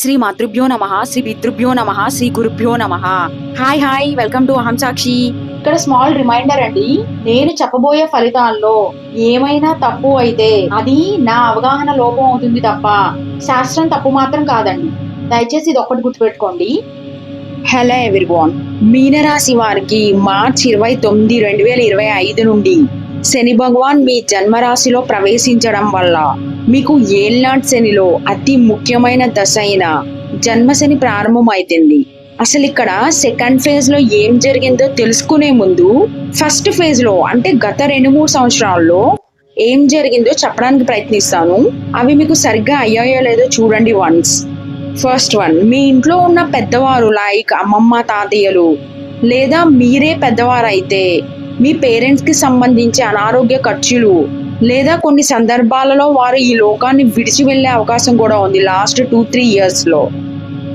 శ్రీ మాతృభ్యో నమ శ్రీ పితృభ్యో నమ శ్రీ గురుభ్యో నమ. హాయ్ హాయ్ వెల్కమ్ టు అహం సాక్షి ఇక్కడ స్మాల్ రిమైండర్ అండి నేను చెప్పబోయే ఫలితాల్లో ఏమైనా తప్పు అయితే అది నా అవగాహన లోపం అవుతుంది తప్ప శాస్త్రం తప్పు మాత్రం కాదండి. దయచేసి ఇది ఒక్కటి గుర్తుపెట్టుకోండి. హలో ఎవ్రీవాన్ మీనరాశి వారికి మార్చ్ ఇరవై తొమ్మిది రెండు వేల ఇరవై ఐదు నుండి శని భగవాన్ మీ జన్మరాశిలో ప్రవేశించడం వల్ల మీకు ఏల్నాటి శనిలో అతి ముఖ్యమైన దశ అయిన జన్మశని ప్రారంభమైతుంది. అసలు ఇక్కడ సెకండ్ ఫేజ్లో ఏం జరిగిందో తెలుసుకునే ముందు ఫస్ట్ ఫేజ్లో అంటే గత రెండు మూడు సంవత్సరాల్లో ఏం జరిగిందో చెప్పడానికి ప్రయత్నిస్తాను. అవి మీకు సరిగ్గా అయ్యాయో లేదో చూడండి వన్స్ ఫస్ట్ వన్ మీ ఇంట్లో ఉన్న పెద్దవారు లైక్ అమ్మమ్మ తాతయ్యలు లేదా మీరే పెద్దవారు అయితే మీ పేరెంట్స్కి సంబంధించి అనారోగ్య ఖర్చులు లేదా కొన్ని సందర్భాలలో వారు ఈ లోకాన్ని విడిచి వెళ్ళే అవకాశం కూడా ఉంది లాస్ట్ టూ త్రీ ఇయర్స్లో.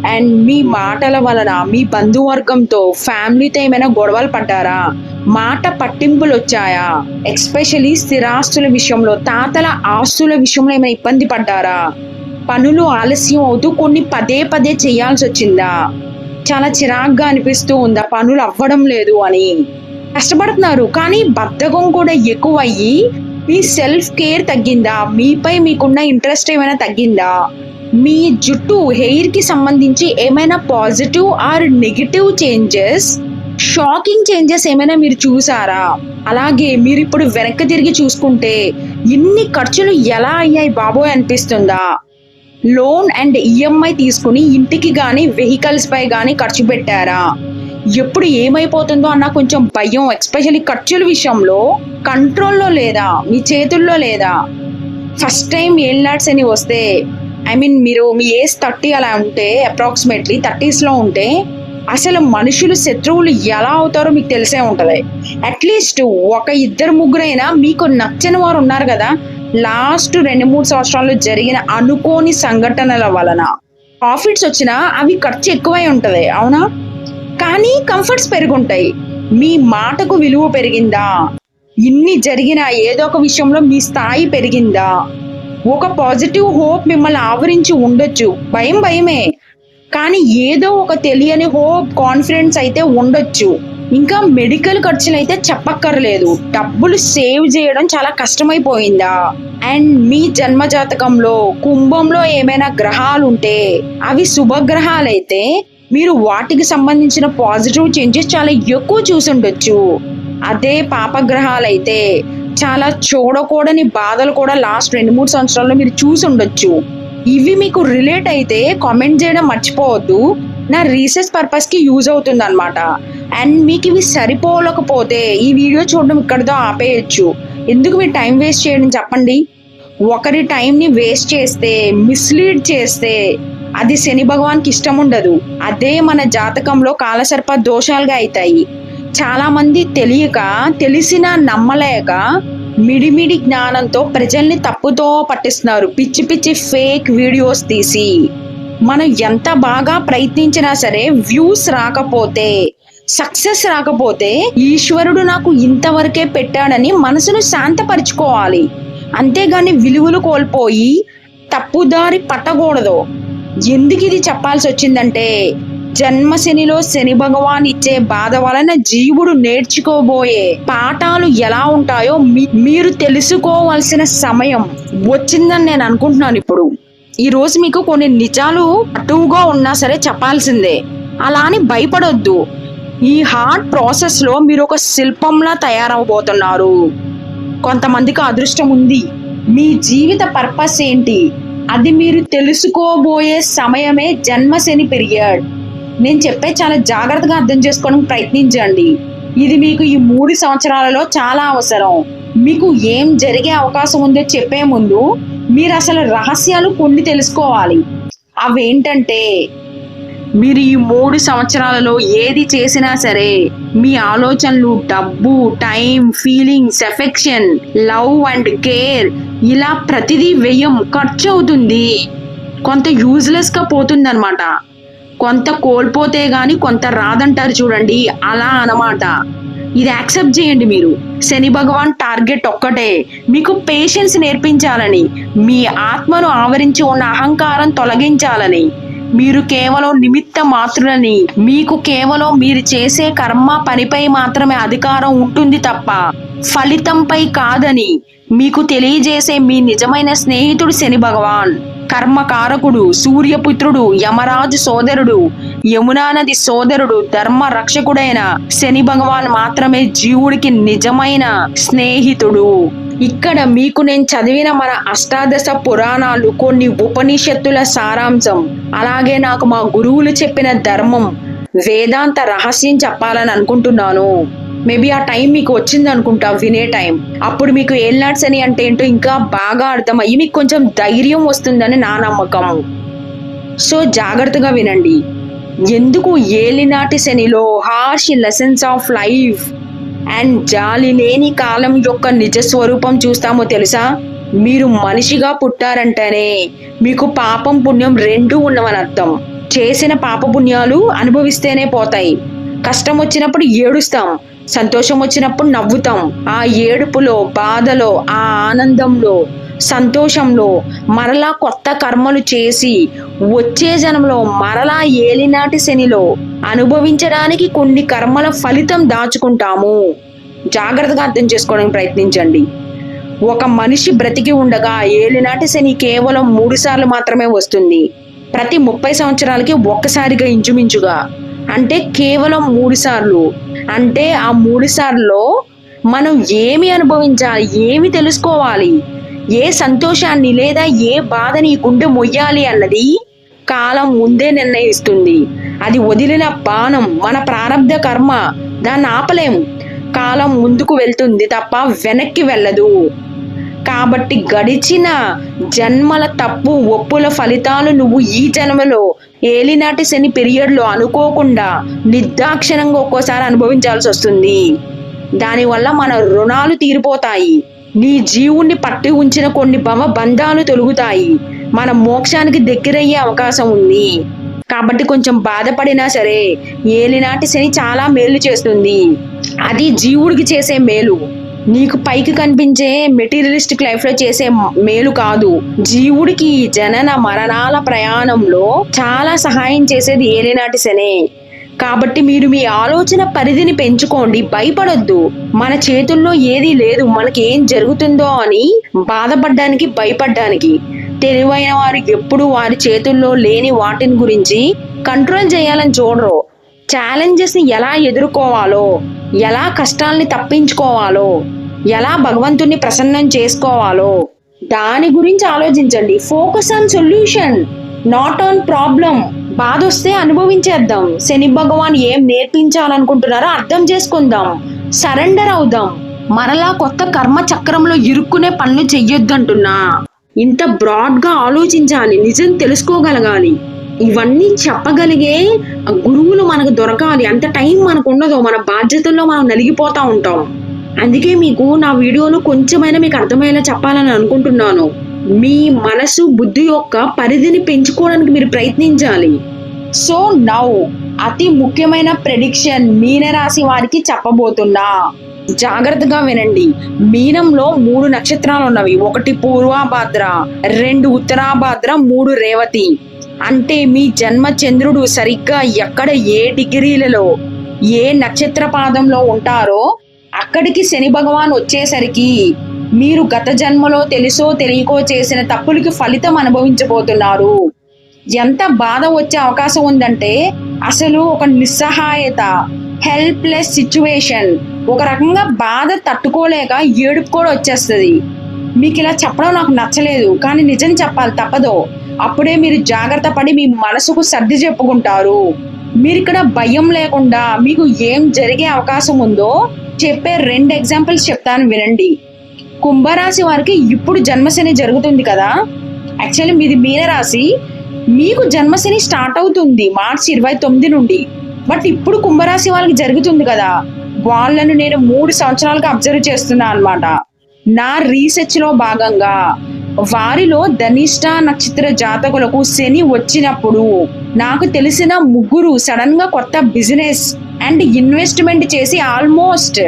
అండ్ మీ మాటల వలన మీ బంధువర్గంతో ఫ్యామిలీతో ఏమైనా గొడవలు పడ్డారా? మాట పట్టింపులు వచ్చాయా? ఎక్స్పెషలీ స్థిరాస్తుల విషయంలో తాతల ఆస్తుల విషయంలో ఏమైనా ఇబ్బంది పడ్డారా? పనులు ఆలస్యం అవుతూ కొన్ని పదే పదే చేయాల్సి వచ్చిందా? చాలా చిరాగ్గా అనిపిస్తూ ఉందా? పనులు అవ్వడం లేదు అని. కష్టపడుతున్నారు. కానీ బద్ధకం కూడా ఎక్కువయ్యి మీ సెల్ఫ్ కేర్ తగ్గిందా? మీపై మీకున్న ఇంట్రెస్ట్ ఏమైనా తగ్గిందా? మీ జుట్టు హెయిర్కి సంబంధించి ఏమైనా positive or negative changes shocking changes ఏమైనా మీరు చూసారా? అలాగే మీరు ఇప్పుడు వెనక్కి తిరిగి చూసుకుంటే ఇన్ని ఖర్చులు ఎలా అయ్యాయి బాబోయ్ అనిపిస్తుందా? లోన్ అండ్ ఈఎంఐ తీసుకుని ఇంటికి కానీ వెహికల్స్ పై కానీ ఖర్చు పెట్టారా? ఎప్పుడు ఏమైపోతుందో అన్న కొంచెం భయం ఎక్స్పెషల్లీ ఖర్చుల విషయంలో కంట్రోల్లో లేదా మీ చేతుల్లో లేదా. ఫస్ట్ టైం ఏళ్ళాడ్స్ అని వస్తే ఐ మీన్ మీరు మీ ఏజ్ థర్టీ అలా ఉంటే అప్రాక్సిమేట్లీ థర్టీస్లో ఉంటే అసలు మనుషులు శత్రువులు ఎలా అవుతారో మీకు తెలిసే ఉంటుంది. అట్లీస్ట్ ఒక ఇద్దరు ముగ్గురైనా మీకు నచ్చని వారు ఉన్నారు కదా. లాస్ట్ రెండు మూడు సంవత్సరాల్లో జరిగిన అనుకోని సంఘటనల వలన. ప్రాఫిట్స్ వచ్చినా అవి ఖర్చు ఎక్కువై ఉంటుంది అవునా? కానీ కంఫర్ట్స్ పెరుగుంటాయి. మీ మాటకు విలువ పెరిగిందా? ఇన్ని జరిగిన ఏదో ఒక విషయంలో మీ స్థాయి పెరిగిందా? ఒక పాజిటివ్ హోప్ మిమ్మల్ని ఆవరించి ఉండొచ్చు. భయం భయమే. కానీ ఏదో ఒక తెలియని హోప్ కాన్ఫిడెన్స్ అయితే ఉండొచ్చు. ఇంకా మెడికల్ ఖర్చులు అయితే చెప్పక్కర్లేదు. డబ్బులు సేవ్ చేయడం చాలా కష్టమైపోయిందా? అండ్ మీ జన్మ జాతకంలో కుంభంలో ఏమైనా గ్రహాలు ఉంటే అవి శుభగ్రహాలైతే మీరు వాటికి సంబంధించిన పాజిటివ్ చేంజెస్ చాలా ఎక్కువ చూసుండొచ్చు. అదే పాపగ్రహాలైతే చాలా చూడకూడని బాధలు కూడా లాస్ట్ రెండు మూడు సంవత్సరాల్లో మీరు చూసి ఉండొచ్చు ఇవి మీకు రిలేట్ అయితే కామెంట్ చేయడం మర్చిపోవద్దు. నా రీసెర్చ్ పర్పస్కి యూజ్ అవుతుంది అనమాట అండ్ మీకు ఇవి సరిపోలేకపోతే ఈ వీడియో చూడడం ఇక్కడితో ఆపేయచ్చు. ఎందుకు మీరు టైం వేస్ట్ చేయడం చెప్పండి? ఒకరి టైంని వేస్ట్ చేస్తే మిస్లీడ్ చేస్తే అది శని భగవాన్కి ఇష్టం ఉండదు అదే మన జాతకంలో కాలసర్ప దోషాలుగా అవుతాయి చాలా మంది తెలియక తెలిసిన నమ్మలేక మిడిమిడి జ్ఞానంతో ప్రజల్ని తప్పుతో పట్టిస్తున్నారు. పిచ్చి పిచ్చి ఫేక్ వీడియోస్ తీసి. మనం ఎంత బాగా ప్రయత్నించినా సరే వ్యూస్ రాకపోతే సక్సెస్ రాకపోతే ఈశ్వరుడు నాకు ఇంతవరకే పెట్టాడని మనసును శాంతపరుచుకోవాలి. అంతేగాని విలువలు కోల్పోయి తప్పుదారి పట్టకూడదు. ఎందుకు ఇది చెప్పాల్సి వచ్చిందంటే జన్మశనిలో శని భగవాన్ ఇచ్చే బాధ వలన జీవుడు నేర్చుకోబోయే పాఠాలు ఎలా ఉంటాయో మీ- మీరు తెలుసుకోవాల్సిన సమయం వచ్చిందని నేను అనుకుంటున్నాను ఇప్పుడు. ఈ రోజు మీకు కొన్ని నిజాలు అటువుగా ఉన్నా సరే చెప్పాల్సిందే. అలా అని భయపడొద్దు. ఈ హార్డ్ ప్రాసెస్లో మీరు ఒక శిల్పంలా తయారవబోతున్నారు. కొంతమందికి అదృష్టం ఉంది. మీ జీవిత పర్పస్ ఏంటి? అది మీరు తెలుసుకోబోయే సమయమే జన్మశని పీరియడ్ నేను చెప్పే చాలా జాగ్రత్తగా అర్థం చేసుకోవడానికి ప్రయత్నించండి. ఇది మీకు ఈ మూడు సంవత్సరాలలో చాలా అవసరం. మీకు ఏం జరిగే అవకాశం ఉందో చెప్పే ముందు మీరు అసలు రహస్యాలు కొన్ని తెలుసుకోవాలి. అవేంటంటే మీరు ఈ మూడు సంవత్సరాలలో ఏది చేసినా సరే మీ ఆలోచనలు డబ్బు time feelings affection love and care ఇలా ప్రతిదీ వ్యయం ఖర్చు అవుతుంది. కొంత యూజ్లెస్గా పోతుందన్నమాట. కొంత కోల్పోతే గాని కొంత రాదంటారు చూడండి. అలా అనమాట ఇది యాక్సెప్ట్ చేయండి మీరు. శని భగవాన్ టార్గెట్ ఒక్కటే. మీకు పేషెన్స్ నేర్పించాలని మీ ఆత్మను ఆవరించి ఉన్న అహంకారం తొలగించాలని. మీరు కేవలం నిమిత్త మాత్రులని. మీకు కేవలం మీరు చేసే కర్మ పనిపై మాత్రమే అధికారం ఉంటుంది తప్ప ఫలితంపై కాదని మీకు తెలియజేసే మీ నిజమైన స్నేహితుడు శని భగవాన్. కర్మకారకుడు సూర్యపుత్రుడు యమరాజు సోదరుడు యమునా నది సోదరుడు ధర్మ రక్షకుడైన శని భగవాన్ మాత్రమే జీవుడికి నిజమైన స్నేహితుడు. ఇక్కడ మీకు నేను చదివిన మన అష్టాదశ పురాణాలు కొన్ని ఉపనిషత్తుల సారాంశం. అలాగే నాకు మా గురువులు చెప్పిన ధర్మం. వేదాంత రహస్యం చెప్పాలని అనుకుంటున్నాను. మేబీ ఆ టైం మీకు వచ్చింది అనుకుంటా వినే టైం. అప్పుడు మీకు ఏల్నాట్స్ అని అంటే ఏంటో ఇంకా బాగా అర్థమయ్యి మీకు కొంచెం ధైర్యం వస్తుందని నా నమ్మకం. సో జాగ్రత్తగా వినండి. ఎందుకు ఏలినాటి శనిలో harsh lessons of life and జాలి లేని కాలం యొక్క నిజ స్వరూపం చూస్తామో తెలుసా? మీరు మనిషిగా పుట్టారంటేనే మీకు పాపం పుణ్యం రెండు ఉన్నవని అర్థం. చేసిన పాప పుణ్యాలు అనుభవిస్తేనే పోతాయి. కష్టం వచ్చినప్పుడు ఏడుస్తాం. సంతోషం వచ్చినప్పుడు నవ్వుతాం. ఆ ఏడుపులో బాధలో ఆ ఆనందంలో సంతోషంలో మరలా కొత్త కర్మలు చేసి వచ్చే జనంలో మరలా ఏలినాటి శనిలో అనుభవించడానికి కొన్ని కర్మల ఫలితం దాచుకుంటాము. జాగ్రత్తగా అర్థం చేసుకోవడానికి ప్రయత్నించండి. ఒక మనిషి బ్రతికి ఉండగా ఏలినాటి శని కేవలం మూడు సార్లు మాత్రమే వస్తుంది. ప్రతి ముప్పై సంవత్సరాలకి ఒక్కసారిగా ఇంచుమించుగా. అంటే కేవలం మూడు సార్లు. అంటే ఆ మూడు సార్లు మనం ఏమి అనుభవించాలి ఏమి తెలుసుకోవాలి ఏ సంతోషాన్ని లేదా ఏ బాధని గుండె మొయ్యాలి అన్నది కాలం ముందే నిర్ణయిస్తుంది. అది వదిలిన బాణం మన ప్రారంభ కర్మ. దాన్ని ఆపలేం. కాలం ముందుకు వెళ్తుంది తప్ప వెనక్కి వెళ్ళదు. కాబట్టి గడిచిన జన్మల తప్పు ఒప్పుల ఫలితాలు నువ్వు ఈ జన్మలో ఏలినాటి శని పీరియడ్లో అనుకోకుండా నిర్దాక్షిణంగా ఒక్కోసారి అనుభవించాల్సి వస్తుంది. దానివల్ల మన రుణాలు తీరిపోతాయి. నీ జీవుణ్ణి పట్టి ఉంచిన కొన్ని భవ బంధాలు తొలుగుతాయి. మన మోక్షానికి దగ్గరయ్యే అవకాశం ఉంది. కాబట్టి కొంచెం బాధపడినా సరే ఏలినాటి శని చాలా మేలు చేస్తుంది. అది జీవుడికి చేసే మేలు. నీకు పైకి కనిపించే మెటీరియలిస్టిక్ లైఫ్లో చేసే మేలు కాదు. జీవుడికి జనన మరణాల ప్రయాణంలో చాలా సహాయం చేసేది ఏలినాటి శనే. కాబట్టి మీరు మీ ఆలోచన పరిధిని పెంచుకోండి. భయపడొద్దు. మన చేతుల్లో ఏదీ లేదు. మనకి ఏం జరుగుతుందో అని బాధపడడానికి భయపడ్డానికి. తెలివైన వారు ఎప్పుడు వారి చేతుల్లో లేని వాటిని గురించి కంట్రోల్ చేయాలని చూడరు. ఛాలెంజెస్ని ఎలా ఎదుర్కోవాలో ఎలా కష్టాల్ని తప్పించుకోవాలో ఎలా భగవంతుణ్ణి ప్రసన్నం చేసుకోవాలో దాని గురించి ఆలోచించండి. Focus on solution not on problem బాధ వస్తే అనుభవించేద్దాం. శని భగవాన్ ఏం నేర్పించాలనుకుంటున్నారో అర్థం చేసుకుందాం. సరెండర్ అవుదాం. మరలా కొత్త కర్మ చక్రంలో ఇరుక్కునే పనులు చెయ్యొద్దంటున్నా. ఇంత బ్రాడ్గా ఆలోచించాలి నిజం తెలుసుకోగలగాలి. ఇవన్నీ చెప్పగలిగే గురువులు మనకు దొరకాలి. అంత టైం మనకు ఉండదు మన బాధ్యతల్లో మనం నలిగిపోతూ ఉంటాం. అందుకే మీకు నా వీడియోలో కొంచెమైనా మీకు అర్థమయ్యేలా చెప్పాలని అనుకుంటున్నాను. మీ మనసు బుద్ధి యొక్క పరిధిని పెంచుకోవడానికి మీరు ప్రయత్నించాలి. సో నౌ అతి ముఖ్యమైన ప్రెడిక్షన్ మీనరాశి వారికి చెప్పబోతున్నా. జాగ్రత్తగా వినండి. మీనంలో మూడు నక్షత్రాలు ఉన్నవి. ఒకటి పూర్వాభాద్ర రెండు ఉత్తరాభాద్ర మూడు రేవతి. అంటే మీ జన్మ చంద్రుడు సరిగ్గా ఎక్కడ ఏ డిగ్రీలలో ఏ నక్షత్ర పాదంలో ఉంటారో అక్కడికి శని భగవాన్ వచ్చేసరికి మీరు గత జన్మలో తెలుసో తెలియకో చేసిన తప్పులకి ఫలితం అనుభవించబోతున్నారు. ఎంత బాధ వచ్చే అవకాశం ఉందంటే అసలు ఒక నిస్సహాయత హెల్ప్లెస్ సిచ్యువేషన్ ఒక రకంగా బాధ తట్టుకోలేక ఏడుపు కూడా వచ్చేస్తుంది. మీకు ఇలా చెప్పడం నాకు నచ్చలేదు కానీ నిజం చెప్పాలి తప్పదు. అప్పుడే మీరు జాగ్రత్త పడి మీ మనసుకు సర్ది చెప్పుకుంటారు. మీరు ఇక్కడ భయం లేకుండా మీకు ఏం జరిగే అవకాశం ఉందో చెప్పే రెండు ఎగ్జాంపుల్స్ చెప్తాను వినండి. కుంభరాశి వారికి ఇప్పుడు జన్మశని జరుగుతుంది కదా. యాక్చువల్లీ మీది మీనరాశి. మీకు జన్మశని స్టార్ట్ అవుతుంది మార్చి ఇరవై తొమ్మిది నుండి. బట్ ఇప్పుడు కుంభరాశి వాళ్ళకి జరుగుతుంది కదా. వాళ్ళను నేను మూడు సంవత్సరాలుగా అబ్జర్వ్ చేస్తున్నా అనమాట నా రీసెర్చ్లో భాగంగా వారిలో ధనిష్ట నక్షత్ర జాతకులకు శని వచ్చినప్పుడు నాకు తెలిసిన ముగ్గురు సడన్గా కొత్త బిజినెస్ అండ్ ఇన్వెస్ట్మెంట్ చేసి ఆల్మోస్ట్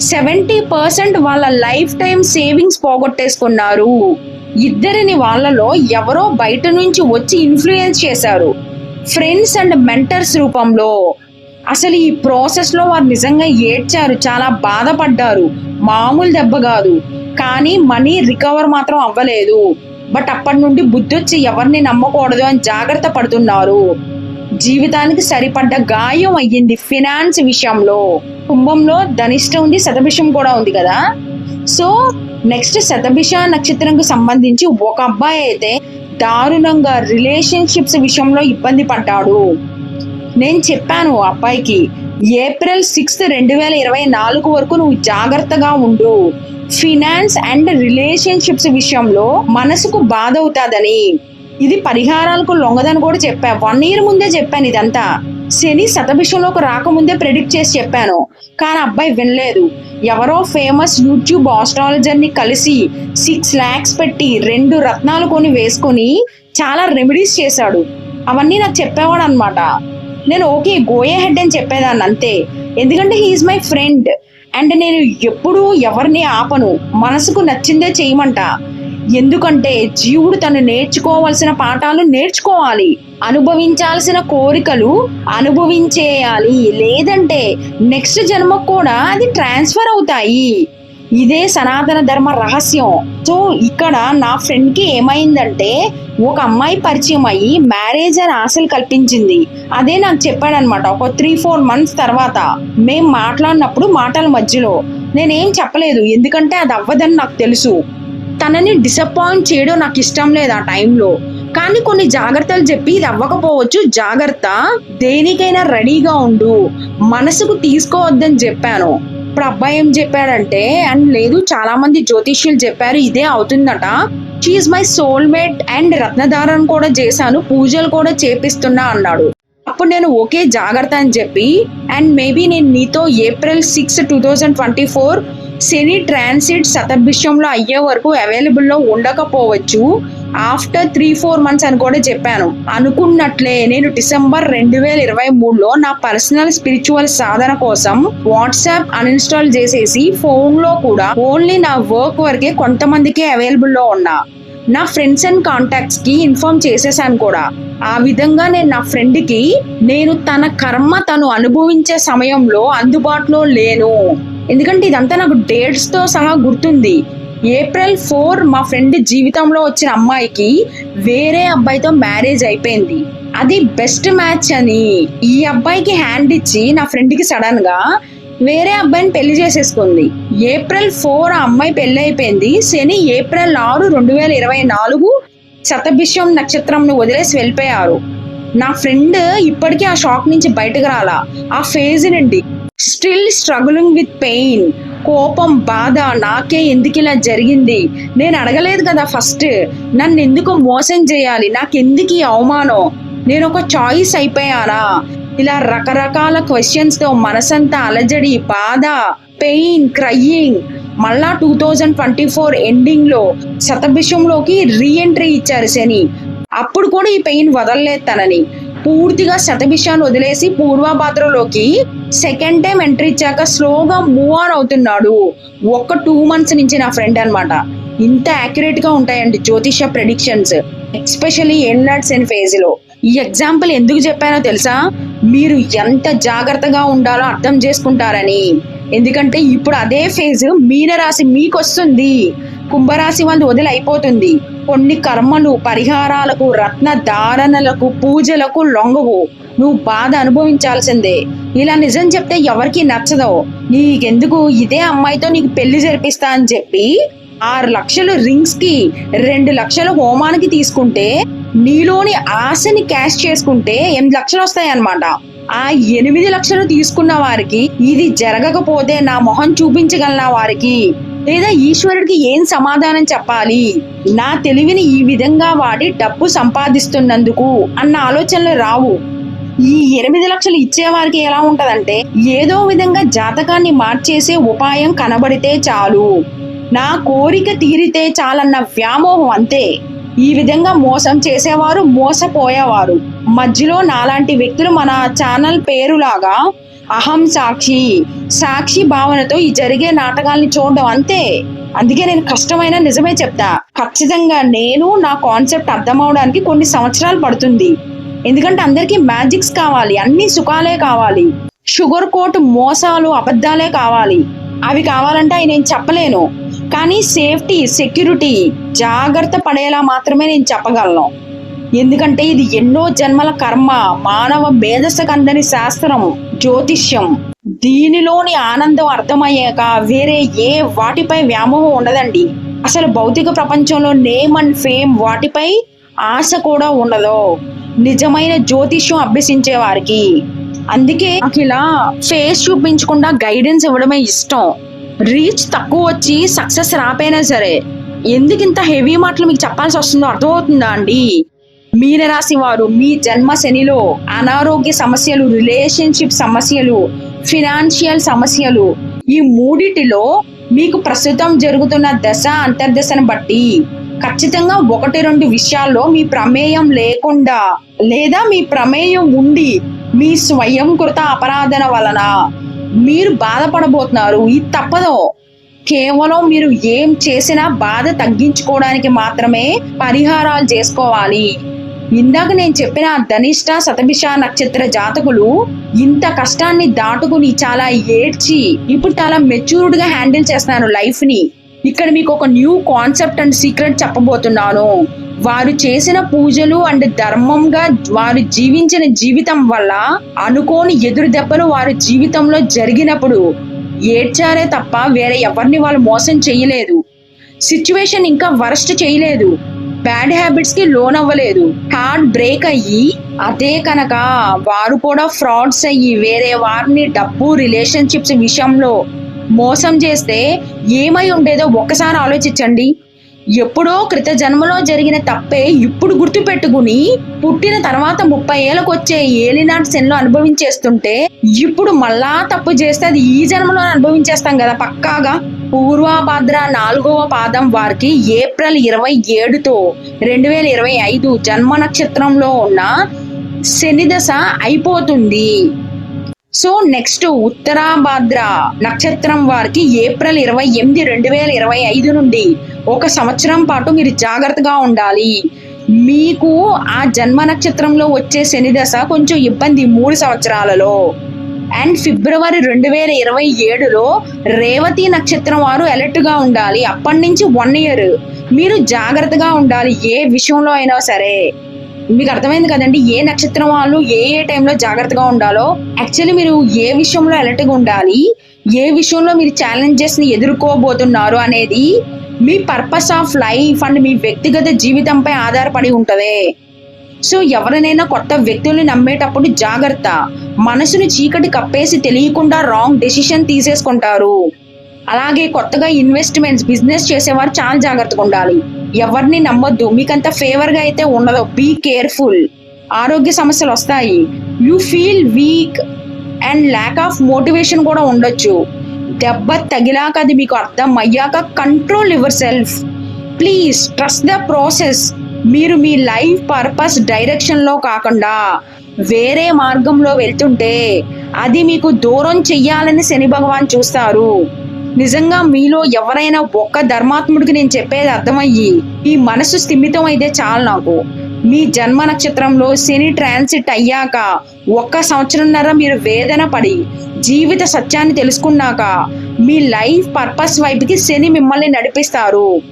సెవెంటీ పర్సెంట్ వాళ్ళ లైఫ్ టైం సేవింగ్స్ పోగొట్టేసుకున్నారు. ఇద్దరిని వాళ్ళలో ఎవరో బయట నుంచి వచ్చి ఇన్ఫ్లుయెన్స్ చేశారు. ఫ్రెండ్స్ అండ్ మెంటర్స్ రూపంలో అసలు ఈ ప్రాసెస్లో వారు నిజంగా ఏడ్చారు చాలా బాధపడ్డారు. మామూలు దెబ్బ కాదు. కానీ మనీ రికవర్ మాత్రం అవ్వలేదు. బట్ అప్పటి నుండి బుద్ధి వచ్చి ఎవరిని నమ్మకూడదు అని జాగ్రత్త పడుతున్నారు. జీవితానికి సరిపడ్డ గాయం అయ్యింది ఫినాన్స్ విషయంలో. కుంభంలో ధనిష్ట ఉంది శతభిషం కూడా ఉంది కదా? సో నెక్స్ట్ శతభిష నక్షత్రంకు సంబంధించి ఒక అబ్బాయి అయితే దారుణంగా రిలేషన్షిప్స్ విషయంలో ఇబ్బంది పడ్డాడు. నేను చెప్పాను అబ్బాయికి ఏప్రిల్ సిక్స్త్ రెండు వేల ఇరవై నాలుగు వరకు నువ్వు జాగ్రత్తగా ఉండు. ఫినాన్స్ అండ్ రిలేషన్షిప్స్ విషయంలో మనసుకు బాధ అవుతాదని ఇది పరిహారాలకు లొంగదని కూడా చెప్పా. వన్ ఇయర్ ముందే చెప్పాను ఇదంతా. శని శతభిషంలోకి రాకముందే ప్రెడిక్ట్ చేసి చెప్పాను. కానీ అబ్బాయి వినలేదు. ఎవరో ఫేమస్ యూట్యూబ్ ఆస్ట్రాలజర్ని కలిసి సిక్స్ ల్యాక్స్ పెట్టి రెండు రత్నాలు కొని వేసుకొని చాలా రెమెడీస్ చేశాడు. అవన్నీ నాకు చెప్పేవాడు అనమాట నేను ఓకే గోయే హెడ్ అని చెప్పేదాన్ని అంతే. ఎందుకంటే హీఈస్ మై ఫ్రెండ్ అండ్ నేను ఎప్పుడూ ఎవరిని ఆపను. మనసుకు నచ్చిందే చేయమంట. ఎందుకంటే జీవుడు తను నేర్చుకోవాల్సిన పాఠాలు నేర్చుకోవాలి. అనుభవించాల్సిన కోరికలు అనుభవించేయాలి. లేదంటే నెక్స్ట్ జన్మకు కూడా అది ట్రాన్స్ఫర్ అవుతాయి. ఇదే సనాతన ధర్మ రహస్యం. సో ఇక్కడ నా ఫ్రెండ్కి ఏమైందంటే ఒక అమ్మాయి పరిచయం అయ్యి మ్యారేజ్ అని ఆశలు కల్పించింది. అదే నాకు చెప్పాడనమాట. ఒక త్రీ ఫోర్ మంత్స్ తర్వాత మేం మాట్లాడినప్పుడు మాటల మధ్యలో నేనేం చెప్పలేదు. ఎందుకంటే అది అవ్వదని నాకు తెలుసు. తనని డిసప్పాయింట్ చేయడం నాకు ఇష్టం లేదు ఆ టైంలో కానీ కొన్ని జాగ్రత్తలు చెప్పి ఇది అవ్వకపోవచ్చు. జాగ్రత్త దేనికైనా రెడీగా ఉండు. మనసుకు తీసుకోవద్దని చెప్పాను. ఇప్పుడు అబ్బాయి ఏం చెప్పాడంటే అండ్ లేదు చాలా మంది జ్యోతిష్యులు చెప్పారు ఇదే అవుతుందట. షీఈ్ మై సోల్మేట్ అండ్ రత్నధారణ కూడా చేశాను పూజలు కూడా చేపిస్తున్నా అన్నాడు. అప్పుడు నేను ఓకే జాగ్రత్త అని చెప్పి అండ్ మేబీ నేను నీతో April six two thousand twenty four Shani transit శతభిషంలో అయ్యే వరకు అవైలబుల్లో ఉండకపోవచ్చు. ఆఫ్టర్ త్రీ ఫోర్ మంత్స్ అని కూడా చెప్పాను. అనుకున్నట్లే నేను డిసెంబర్ రెండు వేల ఇరవై మూడులో నా పర్సనల్ స్పిరిచువల్ సాధన కోసం వాట్సాప్ అన్ఇన్స్టాల్ చేసేసి ఫోన్లో కూడా ఓన్లీ నా వర్క్ వరకే కొంతమందికే అవైలబుల్లో ఉన్నా. నా ఫ్రెండ్స్ అండ్ కాంటాక్ట్స్కి ఇన్ఫార్మ్ చేసేసాను కూడా. ఆ విధంగా నేను నా ఫ్రెండ్కి నేను తన కర్మ తను అనుభవించే సమయంలో అందుబాటులో లేను. ఎందుకంటే ఇదంతా నాకు డేట్స్తో సహా గుర్తుంది. ఏప్రిల్ ఫోర్ మా ఫ్రెండ్ జీవితంలో వచ్చిన అమ్మాయికి వేరే అబ్బాయితో మ్యారేజ్ అయిపోయింది. అది బెస్ట్ మ్యాచ్ అని ఈ అబ్బాయికి హ్యాండ్ ఇచ్చి నా ఫ్రెండ్కి సడన్గా వేరే అబ్బాయిని పెళ్ళి చేసేసుకుంది. ఏప్రిల్ ఫోర్ ఆ అమ్మాయి పెళ్ళి అయిపోయింది. శని ఏప్రిల్ ఆరు రెండు వేల ఇరవై నాలుగు శతభిషం నక్షత్రంను వదిలేసి వెళ్ళిపోయారు. నా ఫ్రెండ్ ఇప్పటికీ ఆ షాక్ నుంచి బయటకు రాలా. ఆ ఫేజ్ నుండి స్టిల్ స్ట్రగులింగ్ విత్ పెయిన్. కోపం బాధ నాకే ఎందుకు ఇలా జరిగింది? నేను అడగలేదు కదా ఫస్ట్. నన్ను ఎందుకు మోసం చేయాలి? నాకెందుకు ఈ అవమానం? నేను ఒక చాయిస్ అయిపోయానా? ఇలా రకరకాల క్వశ్చన్స్తో మనసంతా అలజడి బాధ పెయిన్ క్రయింగ్ మళ్ళా టూ థౌజండ్ ట్వంటీ ఫోర్ ఎండింగ్లో శతభిషంలోకి రీఎంట్రీ ఇచ్చారు శని. అప్పుడు కూడా ఈ పెయిన్ వదలలేదు తనని. పూర్తిగా శతభిషాన్ని వదిలేసి పూర్వభాద్రలోకి సెకండ్ టైం ఎంట్రీ ఇచ్చాక స్లోగా మూవ్ ఆన్ అవుతున్నాడు. ఒక్క టూ మంత్స్ నుంచి నా ఫ్రెండ్ అనమాట ఇంత యాక్యురేట్గా ఉంటాయండి జ్యోతిష ప్రెడిక్షన్స్ ఎస్పెషల్లీ ఎన్లాడ్స్ అండ్ ఫేజ్లో. ఈ ఎగ్జాంపుల్ ఎందుకు చెప్పానో తెలుసా? మీరు ఎంత జాగ్రత్తగా ఉండాలో అర్థం చేసుకుంటారని. ఎందుకంటే ఇప్పుడు అదే ఫేజ్ మీనరాశి మీకు వస్తుంది కుంభరాశి వాళ్ళు వదిలి అయిపోతుంది కొన్ని కర్మలు పరిహారాలకు రత్న ధారణలకు పూజలకు లొంగవు. నువ్వు బాధ అనుభవించాల్సిందే. ఇలా నిజం చెప్తే ఎవరికి నచ్చదో. నీకెందుకు ఇదే అమ్మాయితో నీకు పెళ్ళి జరిపిస్తా అని చెప్పి ఆరు లక్షలు రింగ్స్కి రెండు లక్షలు హోమానికి తీసుకుంటే నీలోని ఆశని క్యాష్ చేసుకుంటే ఎనిమిది లక్షలు వస్తాయన్నమాట. ఆ ఎనిమిది లక్షలు తీసుకున్న వారికి ఇది జరగకపోతే నా మొహం చూపించగలనా వారికి? లేదా ఈశ్వరుడికి ఏం సమాధానం చెప్పాలి? నా తెలివిని ఈ విధంగా వాడి డబ్బు సంపాదిస్తున్నందుకు అన్న ఆలోచనలు రావు. ఈ ఎనిమిది లక్షలు ఇచ్చేవారికి ఎలా ఉంటదంటే ఏదో విధంగా జాతకాన్ని మార్చేసే ఉపాయం కనబడితే చాలు. నా కోరిక తీరితే చాలన్న వ్యామోహం అంతే. ఈ విధంగా మోసం చేసేవారు మోసపోయేవారు. మధ్యలో నాలాంటి వ్యక్తులు మన ఛానల్ పేరులాగా అహం సాక్షి సాక్షి భావనతో ఈ జరిగే నాటకాల్ని చూడడం అంతే. అందుకే నేను కష్టమైన నిజమే చెప్తా. ఖచ్చితంగా నేను నా కాన్సెప్ట్ అర్థం అవడానికి కొన్ని సంవత్సరాలు పడుతుంది. ఎందుకంటే అందరికీ మ్యాజిక్స్ కావాలి అన్ని సుఖాలే కావాలి. షుగర్ కోట్ మోసాలు అబద్ధాలే కావాలి. అవి కావాలంటే అవి నేను చెప్పలేను. కానీ సేఫ్టీ సెక్యూరిటీ జాగ్రత్త పడేలా మాత్రమే నేను చెప్పగలను. ఎందుకంటే ఇది ఎన్నో జన్మల కర్మ మానవ మేధస్సుకందని శాస్త్రం జ్యోతిష్యం. దీనిలోని ఆనందం అర్థమయ్యాక వేరే ఏ వాటిపై వ్యామోహం ఉండదండి. అసలు భౌతిక ప్రపంచంలో నేమ్ అండ్ ఫేమ్ వాటిపై ఆశ కూడా ఉండదు. నిజమైన జ్యోతిష్యం అభ్యసించే వారికి. అందుకే నాకు ఇలా ఫేస్ చూపించకుండా గైడెన్స్ ఇవ్వడమే ఇష్టం. రీచ్ తక్కువ వచ్చి సక్సెస్ రాపోయినా సరే ఎందుకు ఇంత హెవీ మాటలు మీకు చెప్పాల్సి వస్తుందో అర్థమవుతుందా అండి? మీనరాశి వారు మీ జన్మ శనిలో అనారోగ్య సమస్యలు రిలేషన్షిప్ సమస్యలు ఫినాన్షియల్ సమస్యలు ఈ మూడిటిలో మీకు ప్రస్తుతం జరుగుతున్న దశ అంతర్దశను బట్టి ఖచ్చితంగా ఒకటి రెండు విషయాల్లో మీ ప్రమేయం లేకుండా లేదా మీ ప్రమేయం ఉండి మీ స్వయం కృత అపరాధన వలన మీరు బాధపడబోతున్నారు. ఇది తప్పదు. కేవలం మీరు ఏం చేసినా బాధ తగ్గించుకోవడానికి మాత్రమే పరిహారాలు చేసుకోవాలి. ఇందాక నేను చెప్పిన ధనిష్ట శతభిష నక్షత్ర జాతకులు ఇంత కష్టాన్ని దాటుకుని చాలా ఏడ్చి ఇప్పుడు చాలా మెచ్యూర్డ్గా హ్యాండిల్ చేస్తున్నాను లైఫ్ని. ఇక్కడ మీకు ఒక న్యూ కాన్సెప్ట్ అండ్ సీక్రెట్ చెప్పబోతున్నాను. వారు చేసిన పూజలు అండ్ ధర్మంగా వారు జీవించిన జీవితం వల్ల అనుకోని ఎదురు దెబ్బలు వారి జీవితంలో జరిగినప్పుడు ఏడ్చారే తప్ప వేరే ఎవరిని వాళ్ళు మోసం చేయలేదు. సిచ్యువేషన్ ఇంకా వరస్ట్ చేయలేదు. బ్యాడ్ హ్యాబిట్స్కి లోన్ అవ్వలేదు. హార్ట్ బ్రేక్ అయ్యి అదే కనుక వారు కూడా ఫ్రాడ్స్ అయ్యి వేరే వారిని డబ్బు రిలేషన్షిప్స్ విషయంలో మోసం చేస్తే ఏమై ఉండేదో ఒక్కసారి ఆలోచించండి. ఎప్పుడో క్రిత జన్మలో జరిగిన తప్పే ఇప్పుడు గుర్తుపెట్టుకుని పుట్టిన తర్వాత ముప్పై ఏళ్ళకు వచ్చే ఏలినాటి శనిలో అనుభవించేస్తుంటే ఇప్పుడు మళ్ళా తప్పు చేస్తే అది ఈ జన్మలో అనుభవించేస్తాం కదా పక్కాగా. పూర్వాభాద్ర నాలుగవ పాదం వారికి ఏప్రిల్ ఇరవై ఏడుతో రెండు వేల ఇరవై ఐదు జన్మ నక్షత్రంలో ఉన్న శనిదశ అయిపోతుంది. సో నెక్స్ట్ ఉత్తరాభాద్ర నక్షత్రం వారికి ఏప్రిల్ ఇరవై ఎనిమిది రెండు వేల ఇరవై ఐదు నుండి ఒక సంవత్సరం పాటు మీరు జాగ్రత్తగా ఉండాలి. మీకు ఆ జన్మ నక్షత్రంలో వచ్చే శని దశ కొంచెం ఇబ్బంది మూడు సంవత్సరాలలో. అండ్ ఫిబ్రవరి రెండు వేల ఇరవై ఏడులో రేవతి నక్షత్రం వారు అలర్ట్గా ఉండాలి. అప్పటి నుంచి వన్ ఇయర్ మీరు జాగ్రత్తగా ఉండాలి ఏ విషయంలో అయినా సరే. మీకు అర్థమైంది కదండి ఏ నక్షత్రం వాళ్ళు ఏ ఏ టైంలో జాగ్రత్తగా ఉండాలో యాక్చువల్లీ మీరు ఏ విషయంలో అలర్ట్గా ఉండాలి ఏ విషయంలో మీరు ఛాలెంజెస్ని ని ఎదుర్కోబోతున్నారు అనేది మీ పర్పస్ ఆఫ్ లైఫ్ అండ్ మీ వ్యక్తిగత జీవితంపై ఆధారపడి ఉంటుంది. సో ఎవరినైనా కొత్త వ్యక్తుల్ని నమ్మేటప్పుడు జాగ్రత్త. మనసును చీకటి కప్పేసి తెలియకుండా రాంగ్ డెసిషన్ తీసేసుకుంటారు. అలాగే కొత్తగా ఇన్వెస్ట్మెంట్స్ బిజినెస్ చేసేవారు చాలా జాగ్రత్తగా ఉండాలి. ఎవరిని నమ్మొద్దు. మీకంత ఫేవర్గా అయితే ఉండదు. బీ కేర్ఫుల్ ఆరోగ్య సమస్యలు వస్తాయి. You feel weak and lack of motivation కూడా ఉండొచ్చు. దెబ్బ తగిలాక అది మీకు అర్థం అయ్యాక control yourself please trust the process మీరు మీ లైఫ్ పర్పస్ డైరెక్షన్లో కాకుండా వేరే మార్గంలో వెళ్తుంటే అది మీకు దూరం చెయ్యాలని శని భగవాన్ చూస్తారు. నిజంగా మీలో ఎవరైనా ఒక్క ధర్మాత్ముడికి నేను చెప్పేది అర్థమయ్యి ఈ మనసు స్థిమితం అయితే చాలు నాకు. మీ జన్మ నక్షత్రంలో శని ట్రాన్సిట్ అయ్యాక ఒక్క సంవత్సరంన్నర మీరు వేదన పడి జీవిత సత్యాన్ని తెలుసుకున్నాక మీ లైఫ్ పర్పస్ వైపుకి శని మిమ్మల్ని నడిపిస్తారు.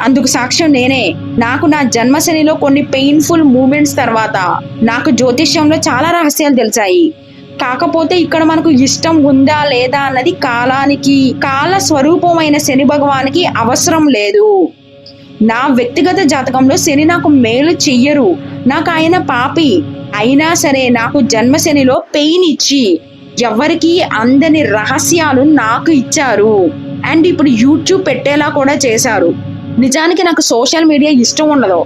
అందుకు సాక్ష్యం నేనే. నాకు నా జన్మశనిలో కొన్ని పెయిన్ఫుల్ మూమెంట్స్ తర్వాత నాకు జ్యోతిష్యంలో చాలా రహస్యాలు తెలిసాయి. కాకపోతే ఇక్కడ మనకు ఇష్టం ఉందా లేదా అన్నది కాలానికి కాల స్వరూపమైన శని భగవానికి అవసరం లేదు. నా వ్యక్తిగత జాతకంలో శని నాకు మేలు చెయ్యరు. నాకు ఆయన పాపి. అయినా సరే నాకు జన్మశనిలో పెయిన్ ఇచ్చి ఎవరికి అందని రహస్యాలు నాకు ఇచ్చారు. అండ్ ఇప్పుడు యూట్యూబ్ పెట్టేలా కూడా చేశారు. నిజానికి నాకు సోషల్ మీడియా ఇష్టం ఉండదు.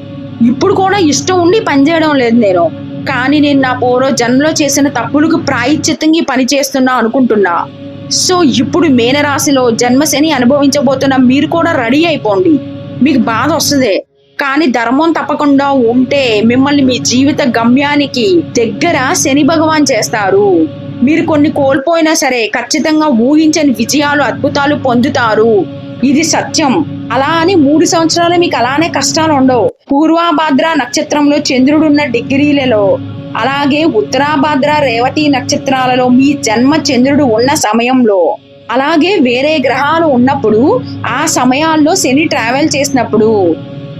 ఇప్పుడు కూడా ఇష్టం ఉండి పనిచేయడం లేదు నేను. కానీ నేను నా పూర్వ జన్మలో చేసిన తప్పులకు ప్రాయశ్చిత్తంగా పని చేస్తున్నా అనుకుంటున్నా. సో ఇప్పుడు మేనరాశిలో జన్మశని అనుభవించబోతున్న మీరు కూడా రెడీ అయిపోండి. మీకు బాధ వస్తుంది. కానీ ధర్మం తప్పకుండా ఉంటే మిమ్మల్ని మీ జీవిత గమ్యానికి దగ్గర శని భగవాన్ చేస్తారు. మీరు కొన్ని కోల్పోయినా సరే ఖచ్చితంగా ఊహించని విజయాలు అద్భుతాలు పొందుతారు. ఇది సత్యం. అలా అని మూడు సంవత్సరాలు మీకు అలానే కష్టాలు ఉండవు. పూర్వాభాద్ర నక్షత్రంలో చంద్రుడున్న డిగ్రీలలో అలాగే ఉత్తరాభాద్ర రేవతి నక్షత్రాలలో మీ జన్మ చంద్రుడు ఉన్న సమయంలో అలాగే వేరే గ్రహాలు ఉన్నప్పుడు ఆ సమయాల్లో శని ట్రావెల్ చేసినప్పుడు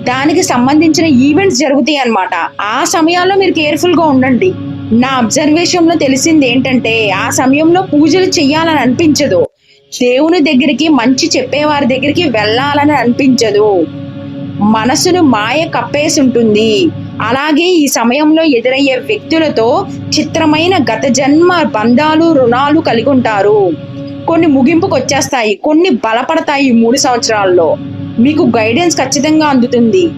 దానికి సంబంధించిన ఈవెంట్స్ జరుగుతాయి అన్నమాట. ఆ సమయాల్లో మీరు కేర్ఫుల్గా ఉండండి. నా అబ్జర్వేషన్లో తెలిసింది ఏంటంటే ఆ సమయంలో పూజలు చెయ్యాలని అనిపించదు. దేవుని దగ్గరికి మంచి చెప్పేవారి దగ్గరికి వెళ్ళాలని అనిపించదు. మనసును మాయ కప్పేసి ఉంటుంది అలాగే ఈ సమయంలో ఎదురయ్యే వ్యక్తులతో చిత్రమైన గత జన్మ బంధాలు రుణాలు కలిగి ఉంటారు కొన్ని ముగింపుకు వచ్చేస్తాయి కొన్ని బలపడతాయి ఈ మూడు సంవత్సరాల్లో. మీకు గైడెన్స్ ఖచ్చితంగా అందుతుంది.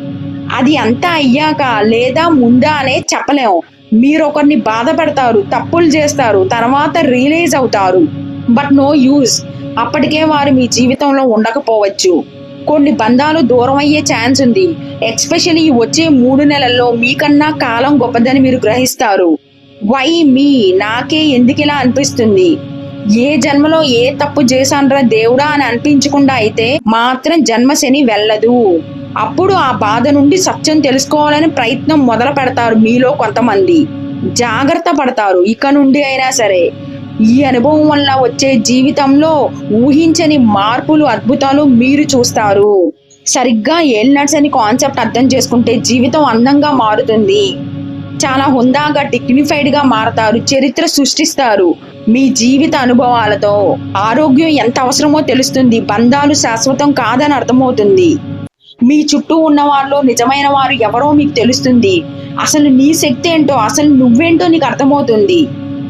అది అంతా అయ్యాక లేదా ముందా అనే చెప్పలేం. మీరు ఒకరిని బాధపడతారు తప్పులు చేస్తారు తర్వాత రియలైజ్ అవుతారు. But no use. అప్పటికే వారు మీ జీవితంలో ఉండకపోవచ్చు. కొన్ని బంధాలు దూరం అయ్యే ఛాన్స్ ఉంది. ఎక్స్పెషల్లీ వచ్చే మూడు నెలల్లో మీకన్నా కాలం గొప్పదని మీరు గ్రహిస్తారు. వై మీ నాకే ఎందుకిలా అనిపిస్తుంది? ఏ జన్మలో ఏ తప్పు చేశానరా దేవుడా అని అనిపించకుండా అయితే మాత్రం జన్మశని వెళ్ళదు. అప్పుడు ఆ బాధ నుండి సత్యం తెలుసుకోవాలని ప్రయత్నం మొదలు పెడతారు మీలో కొంతమంది. జాగ్రత్త పడతారు. ఇక నుండి అయినా సరే. ఈ అనుభవం వల్ల వచ్చే జీవితంలో ఊహించని మార్పులు అద్భుతాలు మీరు చూస్తారు. సరిగ్గా ఏల్నట్స్ అని కాన్సెప్ట్ అర్థం చేసుకుంటే జీవితం అందంగా మారుతుంది. చాలా హుందాగా డిగ్నిఫైడ్గా మారతారు చరిత్ర సృష్టిస్తారు. మీ జీవిత అనుభవాలతో ఆరోగ్యం ఎంత అవసరమో తెలుస్తుంది బంధాలు శాశ్వతం కాదని అర్థమవుతుంది. మీ చుట్టూ ఉన్న వాళ్ళు నిజమైన వారు ఎవరో మీకు తెలుస్తుంది. అసలు నీ శక్తి ఏంటో అసలు నువ్వేంటో నీకు అర్థమవుతుంది.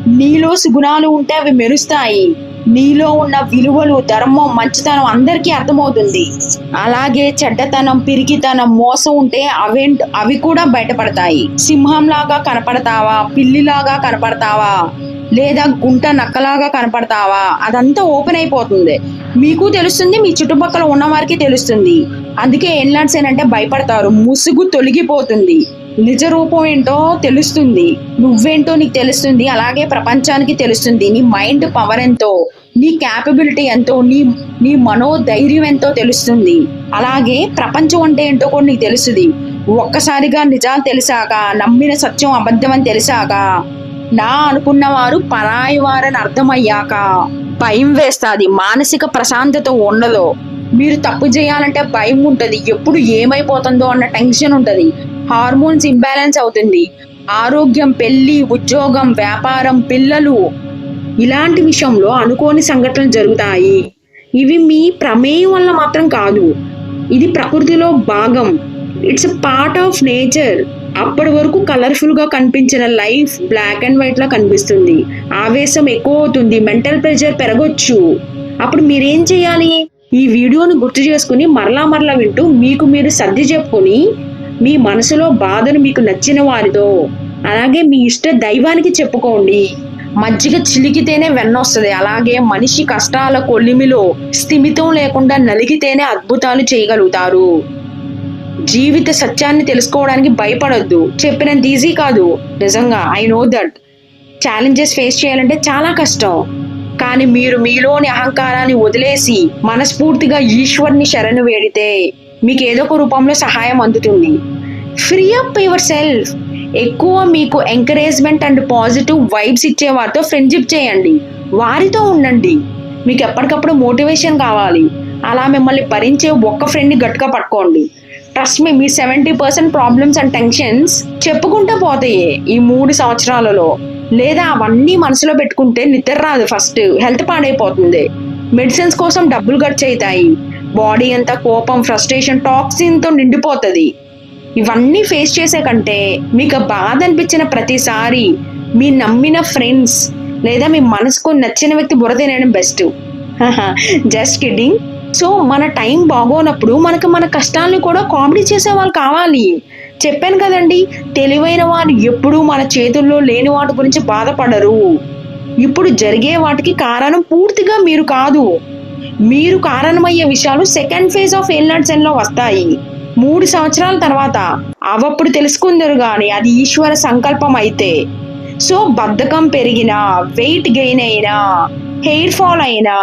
నీలో సుగుణాలు ఉంటే అవి మెరుస్తాయి. నీలో ఉన్న విలువలు ధర్మం మంచితనం అందరికీ అర్థమవుతుంది. అలాగే చెడ్డతనం పిరికితనం మోసం ఉంటే అవేంట్ అవి కూడా బయటపడతాయి. సింహంలాగా కనపడతావా? పిల్లిలాగా కనపడతావా? లేదా గుంట నక్కలాగా కనపడతావా? అదంతా ఓపెన్ అయిపోతుంది. మీకు తెలుస్తుంది మీ చుట్టుపక్కల ఉన్న వారికి తెలుస్తుంది. అందుకే ఎన్లాండ్స్ అంటే భయపడతారు. ముసుగు తొలగిపోతుంది. నిజ రూపం ఏంటో తెలుస్తుంది. నువ్వేంటో నీకు తెలుస్తుంది. అలాగే ప్రపంచానికి తెలుస్తుంది. నీ మైండ్ పవర్ ఎంతో నీ క్యాపబిలిటీ ఎంతో నీ నీ మనోధైర్యం ఎంతో తెలుస్తుంది. అలాగే ప్రపంచం అంటే ఏంటో కూడా నీకు తెలుస్తుంది. ఒక్కసారిగా నిజాలు తెలిసాక నమ్మిన సత్యం అబద్ధం అని తెలిసాక నా అనుకున్న వారు పరాయి వారని అర్థమయ్యాక భయం వేస్తుంది. మానసిక ప్రశాంతత ఉండదు. మీరు తప్పు చేయాలంటే భయం ఉంటుంది. ఎప్పుడు ఏమైపోతుందో అన్న టెన్షన్ ఉంటుంది. హార్మోన్స్ ఇంబ్యాలెన్స్ అవుతుంది. ఆరోగ్యం పెళ్ళి ఉద్యోగం వ్యాపారం పిల్లలు ఇలాంటి విషయంలో అనుకోని సంఘటనలు జరుగుతాయి. ఇవి మీ ప్రమేయం వల్ల మాత్రం కాదు. ఇది ప్రకృతిలో భాగం. ఇట్స్ పార్ట్ ఆఫ్ నేచర్ అప్పటి వరకు కలర్ఫుల్గా కనిపించిన లైఫ్ బ్లాక్ అండ్ వైట్లా కనిపిస్తుంది. ఆవేశం ఎక్కువ అవుతుంది. మెంటల్ ప్రెషర్ పెరగొచ్చు. అప్పుడు మీరేం చేయాలి? ఈ వీడియోని గుర్తు చేసుకుని మరలా మరలా వింటూ మీకు మీరు సర్ది చెప్పుకొని మీ మనసులో బాధను మీకు నచ్చిన వారితో అలాగే మీ ఇష్ట దైవానికి చెప్పుకోండి. మజ్జిగ చిలికితేనే వెన్నొస్తుంది అలాగే మనిషి కష్టాల కొలిమిలో స్థిమితం లేకుండా నలిగితేనే అద్భుతాలు చేయగలుగుతారు. జీవిత సత్యాన్ని తెలుసుకోవడానికి భయపడొద్దు. చెప్పినంత ఈజీ కాదు. నిజంగా I know that challenges face చేయాలంటే చాలా కష్టం. కానీ మీరు మీలోని అహంకారాన్ని వదిలేసి మనస్ఫూర్తిగా ఈశ్వర్ని శరణు వేడితే మీకు ఏదో ఒక రూపంలో సహాయం అందుతుంది. ఫ్రీ అప్ యువర్ సెల్ఫ్ ఎక్కువ మీకు ఎంకరేజ్మెంట్ అండ్ పాజిటివ్ వైబ్స్ ఇచ్చే వారితో ఫ్రెండ్షిప్ చేయండి. వారితో ఉండండి. మీకు ఎప్పటికప్పుడు మోటివేషన్ కావాలి. అలా మిమ్మల్ని భరించే ఒక్క ఫ్రెండ్ని గట్టిగా పట్టుకోండి. ట్రస్ట్ మీ మీ seventy percent problems and tensions చెప్పుకుంటూ పోతాయి ఈ మూడు సంవత్సరాలలో. లేదా అవన్నీ మనసులో పెట్టుకుంటే నిద్ర రాదు ఫస్ట్ హెల్త్ పాడైపోతుంది. మెడిసిన్స్ కోసం డబ్బులు ఖర్చు అవుతాయి. బాడీ అంతా కోపం ఫ్రస్ట్రేషన్ టాక్సిన్తో నిండిపోతుంది. ఇవన్నీ ఫేస్ చేసే కంటే మీకు బాధ అనిపించిన ప్రతిసారి మీ నమ్మిన ఫ్రెండ్స్ లేదా మీ మనసుకు నచ్చిన వ్యక్తి బుర్ర తినడం బెస్ట్ జస్ట్ కిడ్డింగ్ సో మన టైం బాగోనప్పుడు మనకు మన కష్టాలను కూడా కామెడీ చేసే వాళ్ళు కావాలి. చెప్పాను కదండి తెలివైన వారు ఎప్పుడూ మన చేతుల్లో లేని వాటి గురించి బాధపడరు. ఇప్పుడు జరిగే వాటికి కారణం పూర్తిగా మీరు కాదు. మీరు కారణమయ్యే విషయాలు సెకండ్ ఫేజ్ ఆఫ్ ఎల్నట్స్లో వస్తాయి. మూడు సంవత్సరాల తర్వాత అవప్పుడు తెలుసుకుందరు గాని అది ఈశ్వర సంకల్పం అయితే. సో బద్ధకం పెరిగినా వెయిట్ గెయిన్ అయినా హెయిర్ ఫాల్ అయినా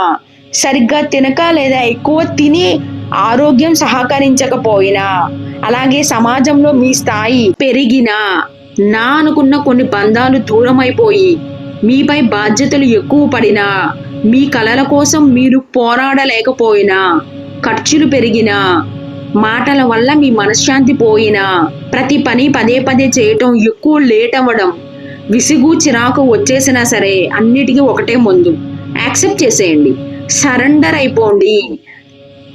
సరిగ్గా తినక లేదా ఎక్కువ తిని ఆరోగ్యం సహకరించకపోయినా అలాగే సమాజంలో మీ స్థాయి పెరిగినా నా అనుకున్న కొన్ని బంధాలు దూరం అయిపోయి మీపై బాధ్యతలు ఎక్కువ పడినా మీ కలల కోసం మీరు పోరాడలేకపోయినా ఖర్చులు పెరిగినా మాటల వల్ల మీ మనశ్శాంతి పోయినా ప్రతి పని పదే పదే చేయటం ఎక్కువ లేట్ అవ్వడం విసుగు చిరాకు వచ్చేసినా సరే అన్నిటికీ ఒకటే ముందు. యాక్సెప్ట్ చేసేయండి. సరెండర్ అయిపోండి.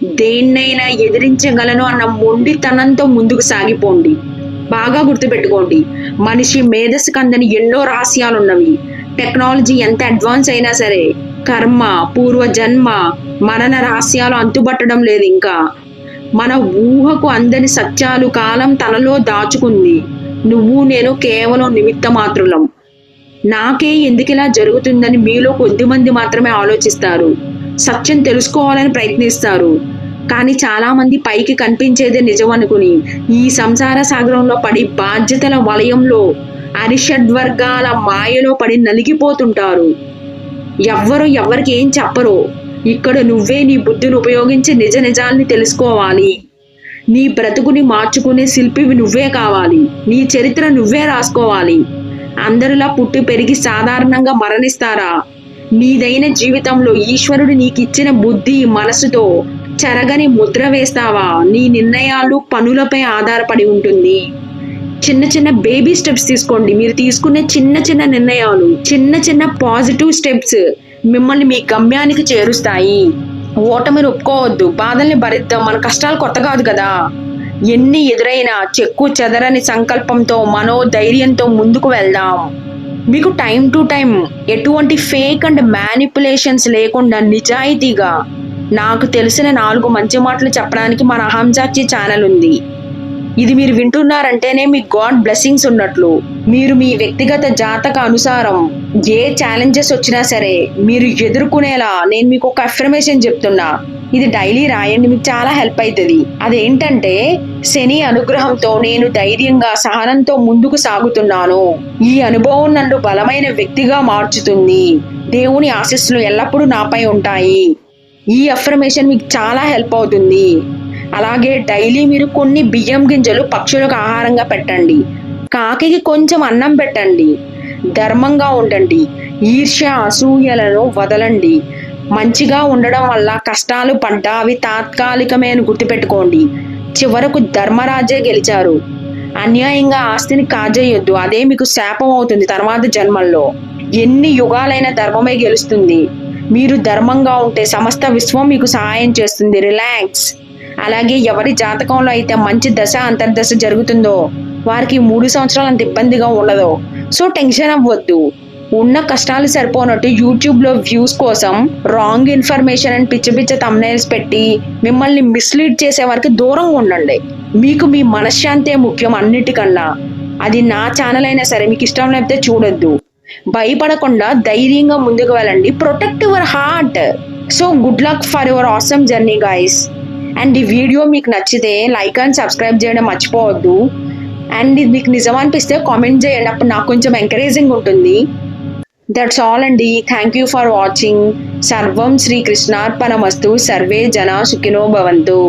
దేన్నైనా ఎదిరించగలను అన్న మొండితనంతో ముందుకు సాగిపోండి. బాగా గుర్తుపెట్టుకోండి. మనిషి మేధస్సు కందని ఎన్నో రహస్యాలున్నవి. టెక్నాలజీ ఎంత అడ్వాన్స్ అయినా సరే కర్మ పూర్వ జన్మ మరణ రహస్యాలు అంతుబట్టడం లేదు ఇంకా. మన ఊహకు అందని సత్యాలు కాలం తనలో దాచుకుంది. నువ్వు నేను కేవలం నిమిత్త మాత్రులం నాకే ఎందుకిలా జరుగుతుందని మీలో కొద్దిమంది మాత్రమే ఆలోచిస్తారు. సత్యం తెలుసుకోవాలని ప్రయత్నిస్తారు. కానీ చాలామంది పైకి కనిపించేదే నిజం అనుకుని ఈ సంసార సాగరంలో పడి బాధ్యతల వలయంలో అరిషడ్వర్గాల మాయలో పడి నలిగిపోతుంటారు. ఎవ్వరు ఎవరికి ఏం చెప్పరు. ఇక్కడ నువ్వే నీ బుద్ధిని ఉపయోగించి నిజ నిజాల్ని తెలుసుకోవాలి. నీ బ్రతుకుని మార్చుకునే శిల్పివి నువ్వే కావాలి. నీ చరిత్ర నువ్వే రాసుకోవాలి. అందరిలా పుట్టి పెరిగి సాధారణంగా మరణిస్తారా? నీదైన జీవితంలో ఈశ్వరుడు నీకిచ్చిన బుద్ధి మనసుతో చెరగని ముద్ర వేస్తావా? నీ నిర్ణయాలు పనులపై ఆధారపడి ఉంటుంది. చిన్న చిన్న బేబీ స్టెప్స్ తీసుకోండి. మీరు తీసుకునే చిన్న చిన్న నిర్ణయాలు చిన్న చిన్న పాజిటివ్ స్టెప్స్ మిమ్మల్ని మీ గమ్యానికి చేరుస్తాయి. ఓటమిని ఒప్పుకోవద్దు. బాధల్ని భరిద్దాం. మన కష్టాలు కొత్త కాదు కదా. ఎన్ని ఎదురైనా చెక్కు చెదరని సంకల్పంతో మనోధైర్యంతో ముందుకు వెళ్దాం. మీకు టైం టు టైం ఎటువంటి ఫేక్ అండ్ మ్యానిపులేషన్స్ లేకుండా నిజాయితీగా నాకు తెలిసిన నాలుగు మంచి మాటలు చెప్పడానికి మన అహంజాచి ఛానల్ ఉంది. ఇది మీరు వింటున్నారంటేనే మీ గాడ్ బ్లెస్సింగ్స్ ఉన్నట్లు. మీరు మీ వ్యక్తిగత జాతక అనుసారం ఏ ఛాలెంజెస్ వచ్చినా సరే మీరు ఎదుర్కొనేలా నేను మీకు ఒక అఫర్మేషన్ చెప్తున్నా. ఇది డైలీ రాయండి మీకు చాలా హెల్ప్ అవుతుంది అదేంటంటే శని అనుగ్రహంతో నేను ధైర్యంగా సహనంతో ముందుకు సాగుతున్నాను. ఈ అనుభవం నన్ను బలమైన వ్యక్తిగా మార్చుతుంది. దేవుని ఆశస్సులు ఎల్లప్పుడూ నాపై ఉంటాయి. ఈ అఫర్మేషన్ మీకు చాలా హెల్ప్ అవుతుంది. అలాగే డైలీ మీరు కొన్ని బియ్యం గింజలు పక్షులకు ఆహారంగా పెట్టండి. కాకికి కొంచెం అన్నం పెట్టండి. ధర్మంగా ఉండండి. ఈర్ష్య అసూయలను వదలండి. మంచిగా ఉండడం వల్ల కష్టాలు పడ్డా అవి తాత్కాలికమే అని గుర్తుపెట్టుకోండి. చివరకు ధర్మరాజే గెలిచారు. అన్యాయంగా ఆస్తిని కాజేయొద్దు. అదే మీకు శాపం అవుతుంది తర్వాత జన్మల్లో. ఎన్ని యుగాలైన ధర్మమే గెలుస్తుంది. మీరు ధర్మంగా ఉంటే సమస్త విశ్వం మీకు సహాయం చేస్తుంది. రిలాక్స్. అలాగే ఎవరి జాతకంలో అయితే మంచి దశ అంతర్దశ జరుగుతుందో వారికి మూడు సంవత్సరాలు అంత ఇబ్బందిగా ఉండదు. సో టెన్షన్ అవ్వద్దు. ఉన్న కష్టాలు సరిపోనట్టు యూట్యూబ్లో వ్యూస్ కోసం రాంగ్ ఇన్ఫర్మేషన్ అండ్ పిచ్చి పిచ్చి తమ్నైల్స్ పెట్టి మిమ్మల్ని మిస్లీడ్ చేసే వారికి దూరంగా ఉండండి. మీకు మీ మనశ్శాంతే ముఖ్యం అన్నిటికన్నా. అది నా ఛానల్ అయినా సరే మీకు ఇష్టం లేకపోతే చూడొద్దు. భయపడకుండా ధైర్యంగా ముందుకు వెళ్ళండి. Protect your heart so good luck for your awesome journey guys and ఈ వీడియో మీకు నచ్చితే లైక్ అండ్ సబ్స్క్రైబ్ చేయడం మర్చిపోవద్దు. అండ్ ఇది మీకు నిజం అనిపిస్తే కామెంట్ చేయండి. అప్పుడు నాకు కొంచెం ఎంకరేజింగ్ ఉంటుంది. దట్స్ ఆల్ అండి. థ్యాంక్ యూ ఫర్ వాచింగ్ సర్వం శ్రీకృష్ణార్పణమస్తు సర్వే జన సుఖినో భవంతు.